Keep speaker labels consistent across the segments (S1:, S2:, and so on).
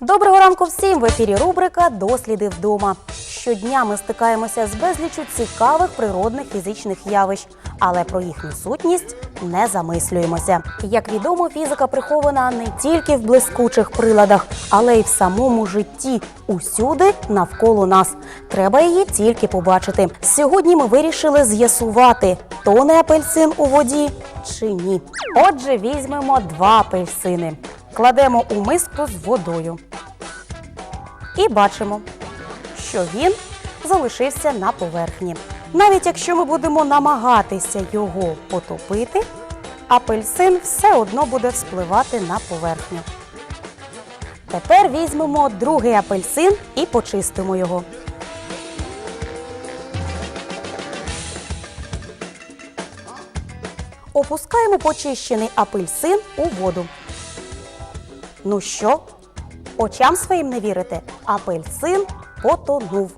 S1: Доброго ранку всім! В ефірі рубрика Досліди вдома. Щодня ми стикаємося з безліччю цікавих природних фізичних явищ, але про їхню сутність не замислюємося. Як відомо, фізика прихована не тільки в блискучих приладах, але й в самому житті, усюди навколо нас. Треба її тільки побачити. Сьогодні ми вирішили з'ясувати, тоне апельсин у воді чи ні. Отже, візьмемо два апельсини, кладемо у миску з водою і бачимо, що він залишився на поверхні. Навіть якщо ми будемо намагатися його потопити, апельсин все одно буде вспливати на поверхню. Тепер візьмемо другий апельсин і почистимо його. Опускаємо почищений апельсин у воду. Ну що, очам своїм не вірите? Апельсин потонув.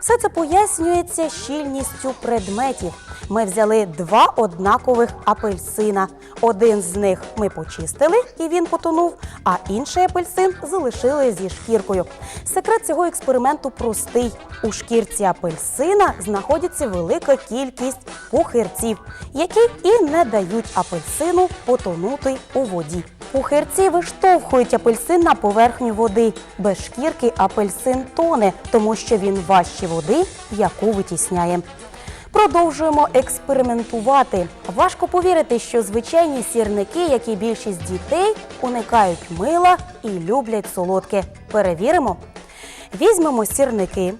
S1: Все це пояснюється щільністю предметів. Ми взяли два однакових апельсина. Один з них ми почистили і він потонув, а інший апельсин залишили зі шкіркою. Секрет цього експерименту простий. У шкірці апельсина знаходиться велика кількість пухирців, які і не дають апельсину потонути у воді. Пухирці виштовхують апельсин на поверхню води. Без шкірки апельсин тоне, тому що він важче води, яку витісняє. Продовжуємо експериментувати. Важко повірити, що звичайні сірники, як і більшість дітей, уникають мила і люблять солодке. Перевіримо. Візьмемо сірники,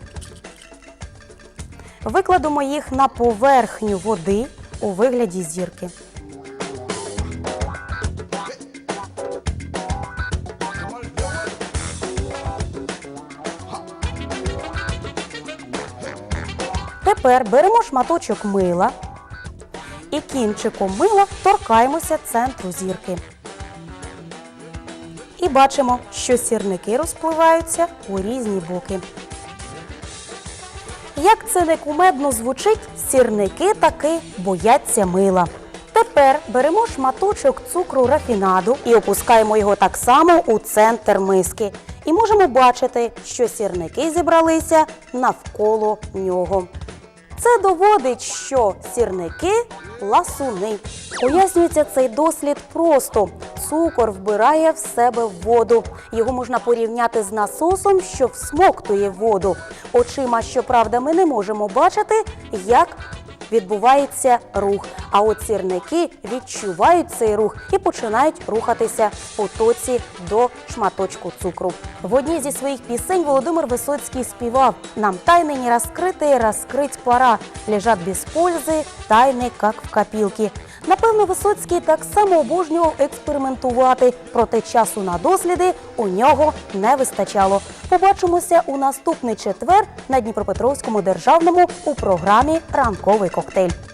S1: викладемо їх на поверхню води у вигляді зірки. Тепер беремо шматочок мила і кінчиком мила торкаємося центру зірки. І бачимо, що сірники розпливаються у різні боки. Як це не кумедно звучить, сірники таки бояться мила. Тепер беремо шматочок цукру рафінаду і опускаємо його так само у центр миски. І можемо бачити, що сірники зібралися навколо нього. Це доводить, що сірники ласуни. Пояснюється цей дослід просто. Цукор вбирає в себе воду. Його можна порівняти з насосом, що всмоктує воду. Очима, щоправда, ми не можемо бачити, як відбувається рух. А от сірники відчувають цей рух і починають рухатися в потоці до шматочку цукру. В одній зі своїх пісень Володимир Висоцький співав: Нам тайны не раскрытые, раскрыть пора. Лежат без пользи, тайни, як в копілки. Напевно, Висоцький так само обожнював експериментувати, проте часу на досліди у нього не вистачало. Побачимося у наступний четвер на Дніпропетровському державному у програмі Ранковий коктейль.